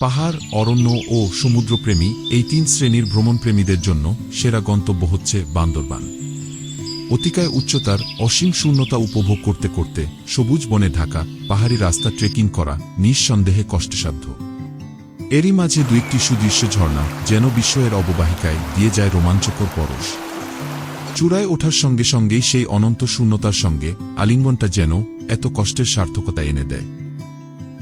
পাহাড়, অরণ্য ও সমুদ্রপ্রেমী এই তিন শ্রেণির ভ্রমণপ্রেমীদের জন্য সেরা গন্তব্য হচ্ছে বান্দরবান। অতিকায় উচ্চতার অসীম শূন্যতা উপভোগ করতে করতে সবুজ বনে ঢাকা, পাহাড়ি রাস্তা ট্রেকিং করা নিঃসন্দেহে কষ্টসাধ্য। এরই মাঝে দুই একটি সুদৃশ্য ঝর্ণা যেন বিস্ময়ের অববাহিকায় দিয়ে যায় রোমাঞ্চকর পরশ। চূড়ায় ওঠার সঙ্গে সঙ্গেই সেই অনন্ত শূন্যতার সঙ্গে আলিঙ্গনটা যেন এত কষ্টের সার্থকতা এনে দেয়।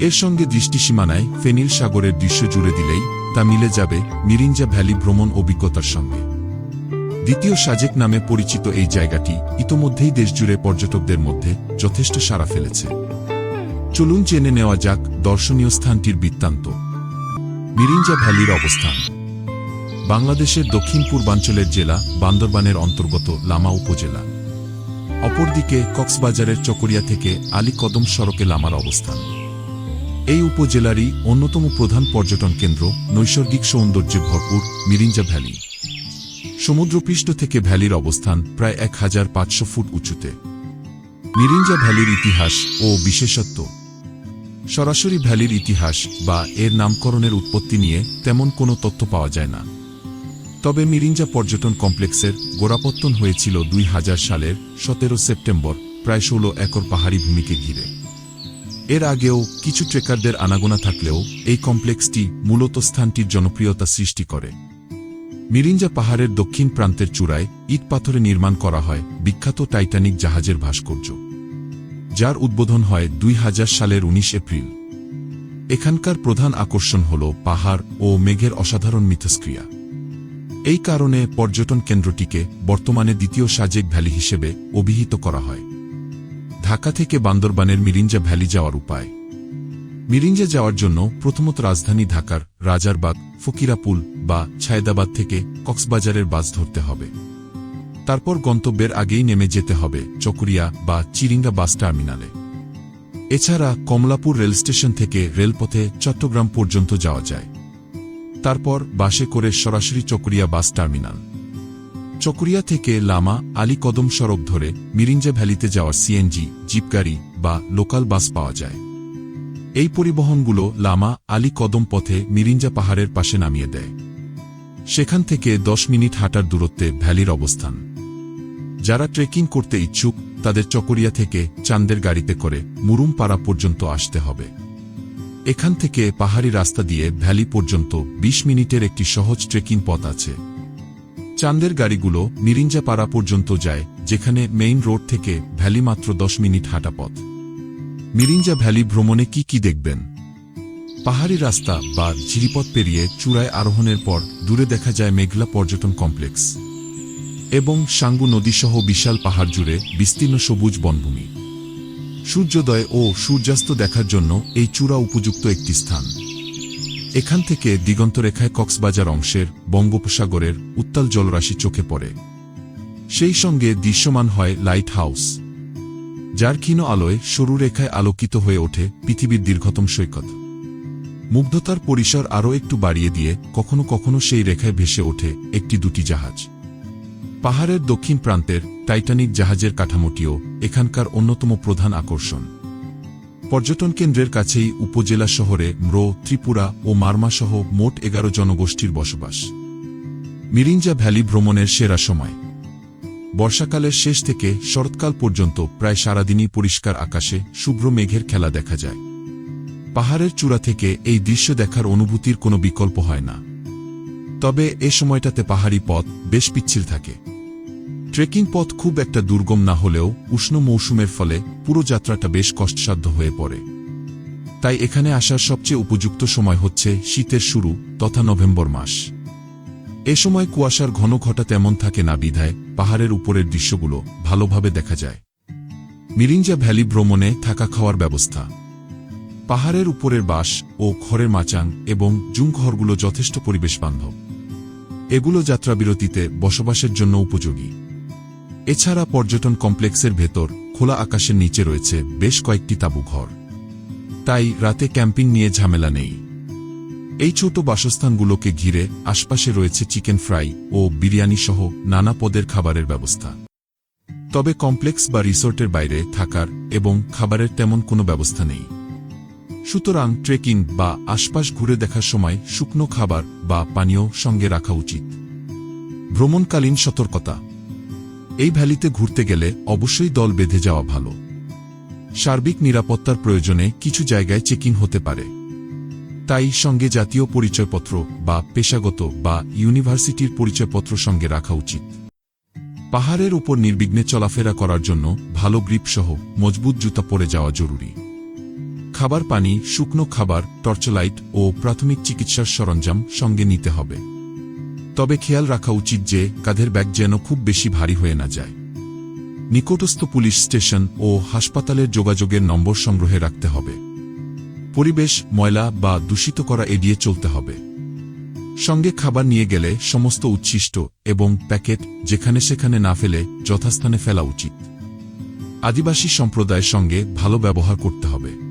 এর সঙ্গে দৃষ্টিসীমানায় ফেনীল সাগরের দৃশ্য জুড়ে দিলেই তা মিলে যাবে মিরিঞ্জা ভ্যালি ভ্রমণ অভিজ্ঞতার সঙ্গে। দ্বিতীয় সাজেক নামে পরিচিত এই জায়গাটি ইতোমধ্যেই দেশজুড়ে পর্যটকদের মধ্যে যথেষ্ট সাড়া ফেলেছে। চলুন জেনে নেওয়া যাক দর্শনীয় স্থানটির বৃত্তান্ত। মিরিঞ্জা ভ্যালির অবস্থান। বাংলাদেশের দক্ষিণ পূর্বাঞ্চলের জেলা বান্দরবানের অন্তর্গত লামা উপজেলা। অপরদিকে কক্সবাজারের চকরিয়া থেকে আলী কদম সড়কে লামার অবস্থান। এই উপজেলারই অন্যতম প্রধান পর্যটন কেন্দ্র নৈসর্গিক সৌন্দর্যে ভরপুর মিরিঞ্জা ভ্যালি। সমুদ্রপৃষ্ঠ থেকে ভ্যালির অবস্থান প্রায় এক হাজার পাঁচশো ফুট উঁচুতে। মিরিঞ্জা ভ্যালির ইতিহাস ও বিশেষত্ব। সরাসরি ভ্যালির ইতিহাস বা এর নামকরণের উৎপত্তি নিয়ে তেমন কোনো তথ্য পাওয়া যায় না। তবে মিরিঞ্জা পর্যটন কমপ্লেক্সের গোড়াপত্তন হয়েছিল দুই হাজার সালের সতেরো সেপ্টেম্বর, প্রায় ষোলো একর পাহাড়ি ভূমিকে ঘিরে। এর আগেও কিছু ট্রেকারদের আনাগোনা থাকলেও এই কমপ্লেক্সটি মূলত স্থানটির জনপ্রিয়তা সৃষ্টি করে। মিরিঞ্জা পাহাড়ের দক্ষিণ প্রান্তের চূড়ায় ইট পাথরে নির্মাণ করা হয় বিখ্যাত টাইটানিক জাহাজের ভাস্কর্য, যার উদ্বোধন হয় দুই হাজার সালের ১৯ এপ্রিল। এখানকার প্রধান আকর্ষণ হল পাহাড় ও মেঘের অসাধারণ মিথস্ক্রিয়া। এই কারণে পর্যটন কেন্দ্রটিকে বর্তমানে দ্বিতীয় সাজেক ভ্যালি হিসেবে অভিহিত করা হয়। ঢাকা থেকে বান্দরবানের মিরিঞ্জা ভ্যালি যাওয়ার উপায়। মিরিঞ্জা যাওয়ার জন্য প্রথমত রাজধানী ঢাকার রাজারবাগ, ফকিরাপুল বা ছায়দাবাদ থেকে কক্সবাজারের বাস ধরতে হবে। তারপর গন্তব্যের আগেই নেমে যেতে হবে চকরিয়া বা চিরিঙ্গা বাস টার্মিনালে। এছাড়া কমলাপুর রেল স্টেশন থেকে রেলপথে চট্টগ্রাম পর্যন্ত যাওয়া যায়। তারপর বাসে করে সরাসরি চকরিয়া বাস টার্মিনাল। চকরিয়া থেকে লামা আলী কদম সড়ক ধরে মিরিঞ্জা ভ্যালিতে যাওয়া সিএনজি জিপ গাড়ি বা লোকাল বাস পাওয়া যায়। এই পরিবহনগুলো লামা আলী কদম পথে মিরিঞ্জা পাহাড়ের পাশে নামিয়ে দেয়। সেখান থেকে দশ মিনিট হাঁটার দূরত্বে ভ্যালির অবস্থান। যারা ট্রেকিং করতে ইচ্ছুক, তাদের চকরিয়া থেকে চান্দের গাড়িতে করে মুরুমপাড়া পর্যন্ত আসতে হবে। এখান থেকে পাহাড়ি রাস্তা দিয়ে ভ্যালি পর্যন্ত ২০ মিনিটের একটি সহজ ট্রেকিং পথ আছে। চান্দের গাড়িগুলো মিরিঞ্জা পাড়া পর্যন্ত যায়, যেখানে মেইন রোড থেকে ভ্যালি মাত্র দশ মিনিট হাঁটা পথ। মিরিঞ্জা ভ্যালি ভ্রমণে কি কি দেখবেন? পাহাড়ি রাস্তা বা ঝিরিপথ পেরিয়ে চূড়ায় আরোহণের পর দূরে দেখা যায় মেঘলা পর্যটন কমপ্লেক্স এবং সাঙ্গু নদীসহ বিশাল পাহাড় জুড়ে বিস্তীর্ণ সবুজ বনভূমি। সূর্যোদয় ও সূর্যাস্ত দেখার জন্য এই চূড়া উপযুক্ত একটি স্থান। এখান থেকে দিগন্তরেখায় কক্সবাজার অংশের বঙ্গোপসাগরের উত্তাল জলরাশি চোখে পড়ে। সেই সঙ্গে দৃশ্যমান হয় লাইট হাউস যার ক্ষীণ আলোয় সরু রেখায় আলোকিত হয়ে ওঠে পৃথিবীর দীর্ঘতম সৈকত। মুগ্ধতার পরিসর আরও একটু বাড়িয়ে দিয়ে কখনো কখনো সেই রেখায় ভেসে ওঠে একটি দুটি জাহাজ। পাহাড়ের দক্ষিণ প্রান্তের টাইটানিক জাহাজের কাঠামোটিও এখানকার অন্যতম প্রধান আকর্ষণ। পর্যটন কেন্দ্রের কাছেই উপজেলা শহরে ম্র, ত্রিপুরা ও মারমাসহ মোট এগারো জনগোষ্ঠীর বসবাস। মিরিঞ্জা ভ্যালি ভ্রমণের সেরা সময়। বর্ষাকালের শেষ থেকে শরৎকাল পর্যন্ত প্রায় সারাদিনই পরিষ্কার আকাশে শুভ্র মেঘের খেলা দেখা যায়। পাহাড়ের চূড়া থেকে এই দৃশ্য দেখার অনুভূতির কোনো বিকল্প হয় না। তবে এ সময়টাতে পাহাড়ি পথ বেশ পিচ্ছিল থাকে। ট্রেকিং পথ খুব একটা দুর্গম না হলেও উষ্ণ মৌসুমের ফলে পুরো যাত্রাটা বেশ কষ্টসাধ্য হয়ে পড়ে। তাই এখানে আসার সবচেয়ে উপযুক্ত সময় হচ্ছে শীতের শুরু তথা নভেম্বর মাস। এ সময় কুয়াশার ঘন ঘটা তেমন থাকে না বিধায় পাহাড়ের উপরের দৃশ্যগুলো ভালোভাবে দেখা যায়। মিরিঞ্জা ভ্যালি ভ্রমণে থাকা খাওয়ার ব্যবস্থা। পাহাড়ের উপরের বাস ও খড়ের মাচাং এবং জুম ঘরগুলো যথেষ্ট পরিবেশ বান্ধব এগুলো যাত্রাবিরতিতে বসবাসের জন্য উপযোগী। এছাড়া পর্যটন কমপ্লেক্সের ভেতর খোলা আকাশের নিচে রয়েছে বেশ কয়েকটি তাঁবু ঘর। তাই রাতে ক্যাম্পিং নিয়ে ঝামেলা নেই। এই ছোট বাসস্থানগুলোকে ঘিরে আশপাশে রয়েছে চিকেন ফ্রাই ও বিরিয়ানি সহ নানা পদের খাবারের ব্যবস্থা। তবে কমপ্লেক্স বা রিসোর্টের বাইরে থাকার এবং খাবারের তেমন কোনো ব্যবস্থা নেই। সুতরাং ট্রেকিং বা আশপাশ ঘুরে দেখার সময় শুকনো খাবার বা পানীয় সঙ্গে রাখা উচিত। ভ্রমণকালীন সতর্কতা। এই ভ্যালিতে ঘুরতে গেলে অবশ্যই দল বেঁধে যাওয়া ভালো। সার্বিক নিরাপত্তার প্রয়োজনে কিছু জায়গায় চেকিং হতে পারে। তাই সঙ্গে জাতীয় পরিচয়পত্র বা পেশাগত বা ইউনিভার্সিটির পরিচয়পত্র সঙ্গে রাখা উচিত। পাহাড়ের উপর নির্বিঘ্নে চলাফেরা করার জন্য ভালো গ্রিপসহ মজবুত জুতা পরে যাওয়া জরুরি। খাবার পানি, শুকনো খাবার, টর্চলাইট ও প্রাথমিক চিকিৎসার সরঞ্জাম সঙ্গে নিতে হবে। তবে খেয়াল রাখা উচিত যে কাঁধের ব্যাগ যেন খুব বেশি ভারী হয়ে না যায়। নিকটস্থ পুলিশ স্টেশন ও হাসপাতালের যোগাযোগের নম্বর সংগ্রহে রাখতে হবে। পরিবেশ, ময়লা বা দূষিত করা এড়িয়ে চলতে হবে। সঙ্গে খাবার নিয়ে গেলে সমস্ত উচ্ছিষ্ট এবং প্যাকেট যেখানে সেখানে না ফেলে যথাস্থানে ফেলা উচিত। আদিবাসী সম্প্রদায়ের সঙ্গে ভালো ব্যবহার করতে হবে।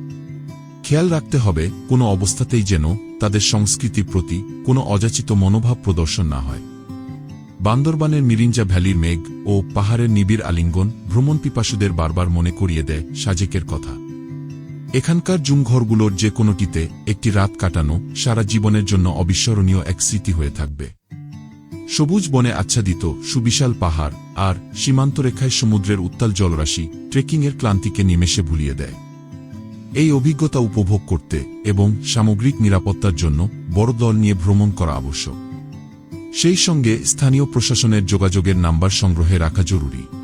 খেয়াল রাখতে হবে কোনো অবস্থাতেই যেন তাদের সংস্কৃতির প্রতি কোনো অযাচিত মনোভাব প্রদর্শন না হয়। বান্দরবানের মিরিঞ্জা ভ্যালির মেঘ ও পাহাড়ের নিবিড় আলিঙ্গন ভ্রমণ পিপাসুদের বারবার মনে করিয়ে দেয় সাজেকের কথা। এখানকার জুমঘরগুলোর যে কোনোটিতে একটি রাত কাটানো সারা জীবনের জন্য অবিস্মরণীয় এক স্মৃতি হয়ে থাকবে। সবুজ বনে আচ্ছাদিত সুবিশাল পাহাড় আর সীমান্তরেখায় সমুদ্রের উত্তাল জলরাশি ট্রেকিংয়ের ক্লান্তিকে নিমেষে ভুলিয়ে দেয়। এই অভিজ্ঞতা উপভোগ করতে এবং সামগ্রিক নিরাপত্তার জন্য বড় দল নিয়ে ভ্রমণ করা আবশ্যক। সেই সঙ্গে স্থানীয় প্রশাসনের যোগাযোগের নাম্বার সংগ্রহে রাখা জরুরি।